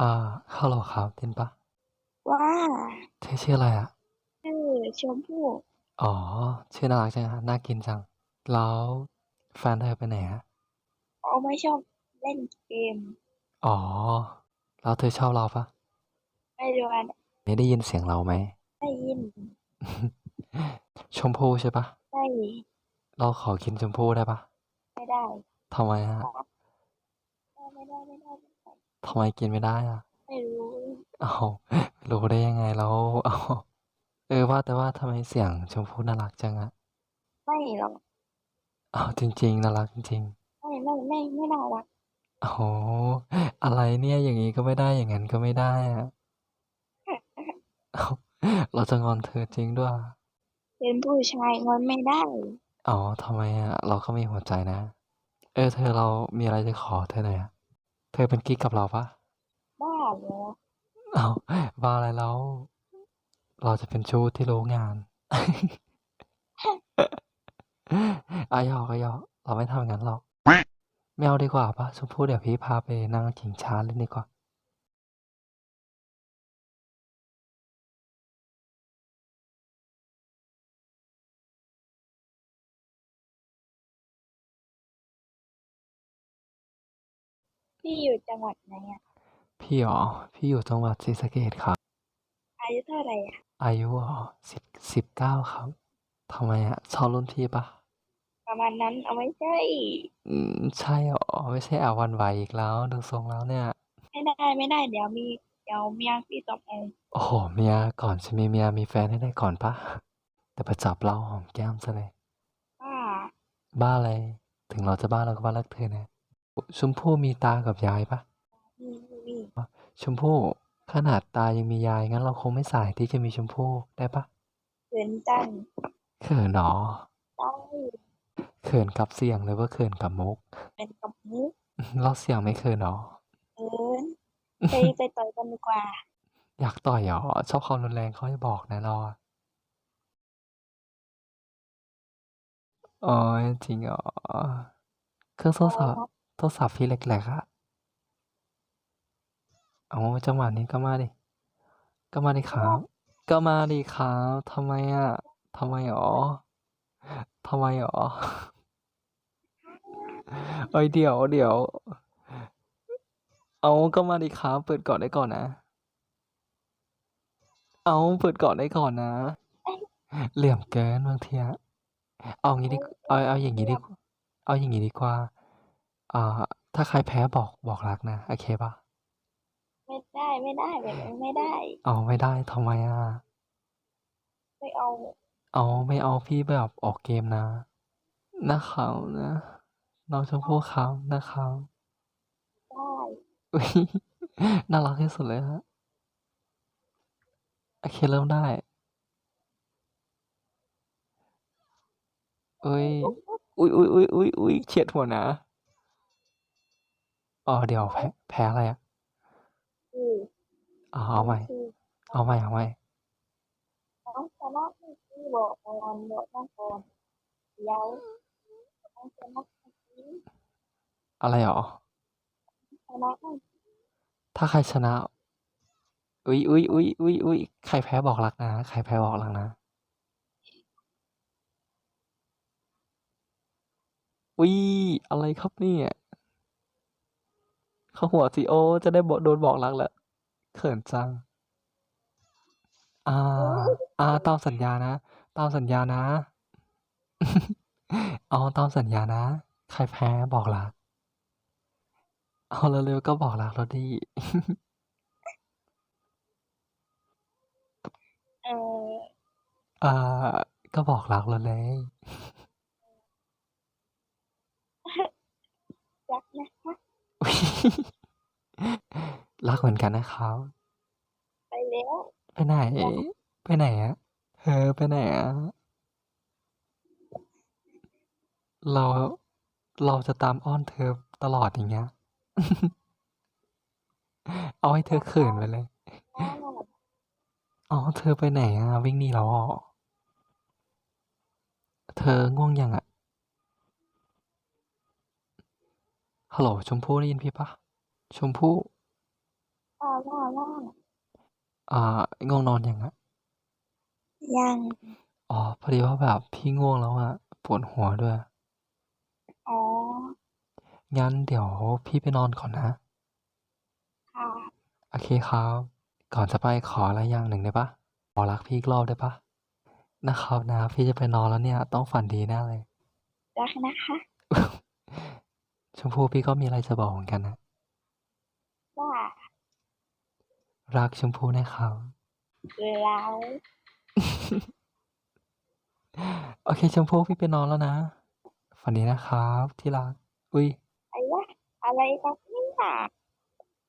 อ่า ฮัลโหลครับได้ยินเปล่า?ว่าเธอชื่ออะไรอะ?ชื่อชมพู่อ๋อ ชื่อน่ารักจังอะน่ากินจัง แล้วแฟนเธอไปไหนอะ?เขาไม่ชอบเล่นเกม อ๋อ แล้วเธอชอบเราเปล่า?ไม่รู้อันนี่ได้ยินเสียงเราไหม?ได้ยิน ชมพู่ใช่เปล่า?ใช่เราขอกินชมพู่ได้เปล่า?ไม่ได้ทำไมอะ?เออไม่ได้ไม่ได้ไม่ได้ ทำไมกินไม่ได้อะ?ไม่รู้อ้าวรู้ได้ยังไงแล้วอ้าวเออว่าแต่ว่าทำไมเสียงชมพู่น่ารักจังอะ?ไม่หรอกอ้าวจริง ๆ น่ารักจริงๆไม่ไม่ไม่ไม่น่ารักโอ้โฮอะไรเนี่ยอย่างงี้ก็ไม่ได้อย่างงั้นก็ไม่ได้อะอ้าวเราจะงอนเธอจริงด้วย เป็นผู้ชายงอนไม่ได้ อ๋อทำไมอะเราก็มีหัวใจนะ เออ เธอเรามีอะไรจะขอเธอหน่อยอะ เธอเป็นกิ๊กกับเราเปล่า?บ้าเหรอ?อ้าวบ้าอะไรแล้ว เราจะเป็นชู้ที่รู้งาน อาหยอกๆเราไม่ทำอย่างงั้นหรอก ไม่เอาดีกว่าเปล่าชมพู่เดี๋ยวพี่พาไปนั่งชิงช้าเล่นดีกว่า พี่อยู่จังหวัดไหนอะ?พี่เหรอ พี่อยู่จังหวัดศรีสะเกษครับ อายุเท่าไรอะ?อายุเหรอสิบ19ครับทำไมอะชอบรุ่นพี่เปล่า?ประมาณนั้นอ้าวไม่ใช่ อืมใช่เหรอไม่ใช่แอบหวั่นไหวอีกแล้วดูทรงแล้วเนี่ย ไม่ได้ไม่ได้ เดี๋ยวมีเดี๋ยวเมียพี่ตบเอาโอ้โฮเมียก่อนจะมีเมียมีแฟนให้ได้ก่อนเปล่า?เดี๋ยวไปจับเราหอมแก้มเสียเลยบ้าบ้าอะไรถึงเราจะบ้าเราก็บ้ารักเธอนะ ชมพู่มีตากับยายเปล่า?มีมีชมพู่ขนาดตายังมียายงั้นเราคงไม่สายที่จะมีชมพู่ได้เปล่า?เขินจังเขินเหรอ?ใช่เขินกับเสียงหรือว่าเขินกับมุก?เขินกับมุกแล้วเสียงไม่เขินเหรอ?เขินไปไปต่อยกันดีกว่า อยากต่อยเหรอ?ชอบความรุนแรงค่อยบอกนะเราอะโอ๊ยจริงเหรอ?เครื่องทดสอ บทดสอบพี่แหลกๆอะอ๋อจังหวะนี้ก็มาดิ ก็มาดิครับ ก็มาดิครับทำไมอะทำไมเหรอทำไมเหรอ?เฮ้ยเดี๋ยวเดี๋ยว เอาก็มาดิครับ เปิดก่อนได้ก่อนนะ เอาเปิดก่อนได้ก่อนนะ เหลี่ยมเกินบางทีอะเอางี้ดิเอาเอาอย่างงี้ดิเอาอย่างงี้ดีกว่า อ่า ถ้าใครแพ้บอกบอกรักนะ โอเคเปล่า?ไม่ได้ไม่ได้แบบนี้ไม่ได้อ้าวไม่ได้ทำไมอะ?ไม่เอาอ้าวไม่เอาพี่แบบออกเกมนะ นะครับนะ น้องชมพู่ครับนะครับ ได้อุ๊ยน่ารักที่สุดเลยครับโอเค เริ่มได้เฮ้ย อุ๊ยๆๆๆเฉียดหัวนะ อ๋อเดี๋ยวแพ้แพ้อะไรอะ?คืออ๋อเอาใหม่ คือเอาใหม่เอาใหม่น้องชนะเมื่อกี้บอกก่อนบอกน้องก่อนเดี๋ยวน้องชนะเมื่อกี้อะไรเหรอ?ชนะเมื่อกี้ถ้าใครชนะอุ๊ยๆๆๆๆใครแพ้บอกรักนะใครแพ้บอกรักนะอุ๊ยอะไรครับเนี่ย? เข้าหัวสิโอ้จะได้บอกโดนบอกรักแล้วเขินจังอาอาตามสัญญานะตามสัญญานะ เอาตามสัญญานะ ใครแพ้บอกรัก เอาเร็วๆก็บอกรักเราดิเอ่ออ่า ก็บอกรักเราเลย รักนะคะ อุ๊ย รักเหมือนกันนะครับ ไปแล้วไปไหน ไปไหนอะ?เธอไปไหนอะ?เราเราจะตามอ้อนเธอตลอดอย่างเงี้ย เอาให้เธอเขินไปเลยอ้าวอ๋อ เธอไปไหนอะ?วิ่งหนีเราเหรอ?เธอง่วงยังอะ?ฮัลโหลชมพู่ได้ยินพี่เปล่า?ชมพู่ค ว่าว่าว่าอ่าง่วงนอนยังอะยังอ๋อพอดีว่าแบบพี่ง่วงแล้วอะปวดหัวด้วย อ๋องั้นเดี๋ยวพี่ไปนอนก่อนนะค่ะโอเคครับ ก่อนจะไปขออะไรอย่างหนึ่งได้ปะขอรักพี่อีกรอบได้ปะนะครับนะ พี่จะไปนอนแล้วเนี่ย ต้องฝันดีแน่เลย รักนะคะชมพู่พี่ก็มีอะไรจะบอกเหมือนกันนะว่า รักชมพู่นะครับแล้ว โอเคชมพู่พี่ไปนอนแล้วนะฝันดีนะครับ ที่รัก อุ้ย อะไรวะอะไรกันเนี่ย